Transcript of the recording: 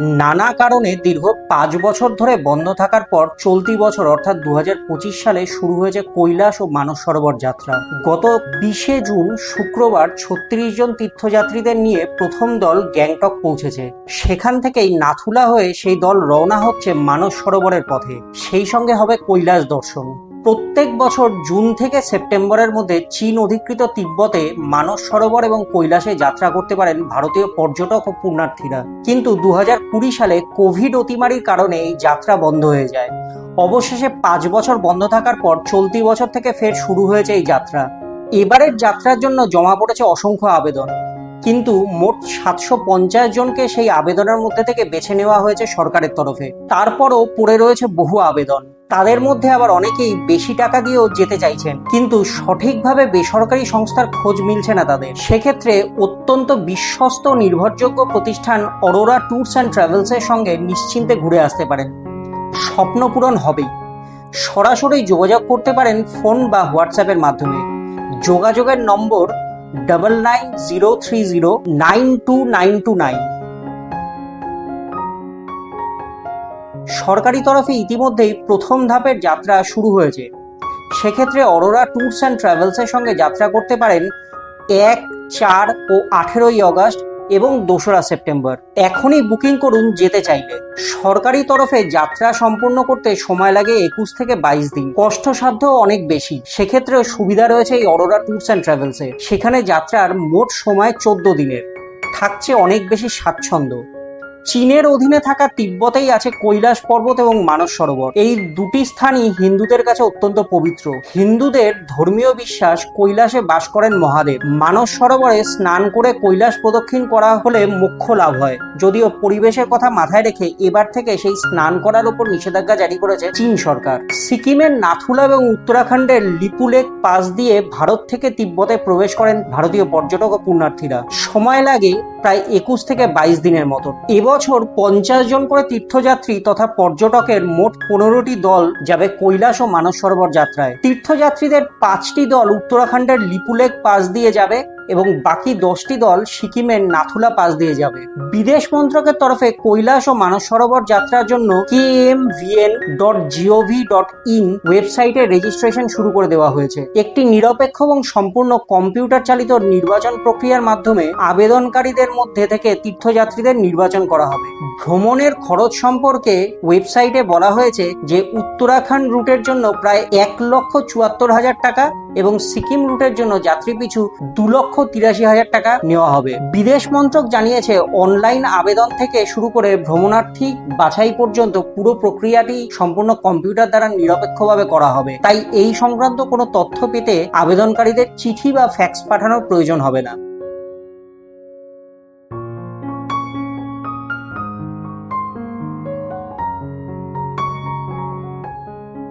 নানা কারণে দীর্ঘ পাঁচ বছর ধরে বন্ধ থাকার পর চলতি বছর, অর্থাৎ দু হাজার পঁচিশ সালে শুরু হয়েছে কৈলাস ও মানস সরোবর যাত্রা। গত বিশে জুন, শুক্রবার ছত্রিশ জন তীর্থযাত্রীদের নিয়ে প্রথম দল গ্যাংটক পৌঁছেছে। সেখান থেকেই নাথুলা হয়ে সেই দল রওনা হচ্ছে মানস সরোবরের পথে। সেই সঙ্গে হবে কৈলাস দর্শন। প্রত্যেক বছর জুন থেকে সেপ্টেম্বরের মধ্যে চীন অধিকৃত তিব্বতে মানস সরোবর এবং কৈলাসে যাত্রা করতে পারেন ভারতীয় পর্যটক ও পুণ্যার্থীরা। কিন্তু দু কুড়ি সালে কোভিড অতিমারির কারণে এই যাত্রা বন্ধ হয়ে যায়। অবশেষে পাঁচ বছর বন্ধ থাকার পর চলতি বছর থেকে ফের শুরু হয়েছে এই যাত্রা। এবারের যাত্রার জন্য জমা পড়েছে অসংখ্য আবেদন। কিন্তু মোট সাতশো পঞ্চাশ জনকে সেই আবেদনের মধ্যে থেকে বেছে নেওয়া হয়েছে সরকারের তরফে। তারপরও পড়ে রয়েছে বহু আবেদন। তাদের মধ্যে আবার অনেকেই বেশি টাকা দিয়েও যেতে চাইছেন। কিন্তু সঠিকভাবে বেসরকারি সংস্থার খোঁজ মিলছে না তাদের। সেক্ষেত্রে অত্যন্ত বিশ্বস্ত, নির্ভরযোগ্য প্রতিষ্ঠান অরোরা ট্যুরস অ্যান্ড ট্রাভেলসের সঙ্গে নিশ্চিন্তে ঘুরে আসতে পারেন। স্বপ্ন পূরণ হবেই। সরাসরি যোগাযোগ করতে পারেন ফোন বা হোয়াটসঅ্যাপের মাধ্যমে। যোগাযোগের number double nine zero three zero nine two nine two nine সরকারি তরফে ইতিমধ্যেই প্রথম ধাপের যাত্রা শুরু হয়েছে। সেক্ষেত্রে অরোরা ট্যুরস অ্যান্ড ট্রাভেলসের সঙ্গে যাত্রা করতে পারেন এক, চার ও আঠেরোই আগস্ট এবং দোসরা সেপ্টেম্বর। এখনই বুকিং করুন যেতে চাইলে। সরকারি তরফে যাত্রা সম্পূর্ণ করতে সময় লাগে একুশ থেকে বাইশ দিন। কষ্টসাধ্য অনেক বেশি। সেক্ষেত্রে সুবিধা রয়েছে এই অরোরা ট্যুরস অ্যান্ড ট্রাভেলসে। সেখানে যাত্রার মোট সময় চোদ্দ দিনের। থাকছে অনেক বেশি স্বাচ্ছন্দ্য। চীনের অধীনে থাকা তিব্বতেই আছে কৈলাস পর্বত এবং মানস সরোবর। এই দুটি স্থানই হিন্দুদের কাছে অত্যন্ত পবিত্র। হিন্দুদের ধর্মীয় বিশ্বাস কৈলাসে বাস করেন মহাদেব। মানস সরোবরে স্নান করে কৈলাস প্রদক্ষিণ করা হলে মোক্ষ লাভ হয়। যদিও পরিবেশের কথা মাথায় রেখে এবার থেকে সেই স্নান করার উপর নিষেধাজ্ঞা জারি করেছে চীন সরকার। সিকিমের নাথুলা এবং উত্তরাখণ্ডের লিপুলেক পাস দিয়ে ভারত থেকে তিব্বতে প্রবেশ করেন ভারতীয় পর্যটক ও পুণ্যার্থীরা। সময় লাগে প্রায় একুশ থেকে বাইশ দিনের মতো। এবছর পঞ্চাশ জন করে তীর্থযাত্রী তথা পর্যটকের মোট পনেরোটি দল যাবে কৈলাস ও মানস সরোবর যাত্রায়। তীর্থযাত্রীদের পাঁচটি দল উত্তরাখণ্ডের লিপুলেক পাশ দিয়ে যাবে এবং বাকি দশটি দল সিকিমের নাথুলা পাস দিয়ে যাবে। বিদেশ মন্ত্রকের তরফে কৈলাস ও মানস সরোবর যাত্রার জন্য K M VN dot GOV dot in ওয়েবসাইটে রেজিস্ট্রেশন শুরু করে দেওয়া হয়েছে। একটি নিরপেক্ষ এবং সম্পূর্ণ কম্পিউটার চালিত নির্বাচন প্রক্রিয়ার মাধ্যমে আবেদনকারীদের মধ্যে থেকে তীর্থযাত্রীদের নির্বাচন করা হবে। ভ্রমণের খরচ সম্পর্কে ওয়েবসাইটে বলা হয়েছে যে উত্তরাখণ্ড রুটের জন্য প্রায় এক লক্ষ চুয়াত্তর হাজার টাকা এবং সিকিম রুটের জন্য যাত্রী পিছু দু লক্ষ তিরাশি হাজার টাকা নেওয়া হবে। বিদেশ মন্ত্রক জানিয়েছে, অনলাইন আবেদন থেকে শুরু করে ভ্রমণার্থী বাছাই পর্যন্ত পুরো প্রক্রিয়াটি সম্পূর্ণ কম্পিউটার দ্বারা নিরপেক্ষভাবে করা হবে। তাই এই সংক্রান্ত কোনো তথ্য পেতে আবেদনকারীদের চিঠি বা ফ্যাক্স পাঠানোর প্রয়োজন হবে না।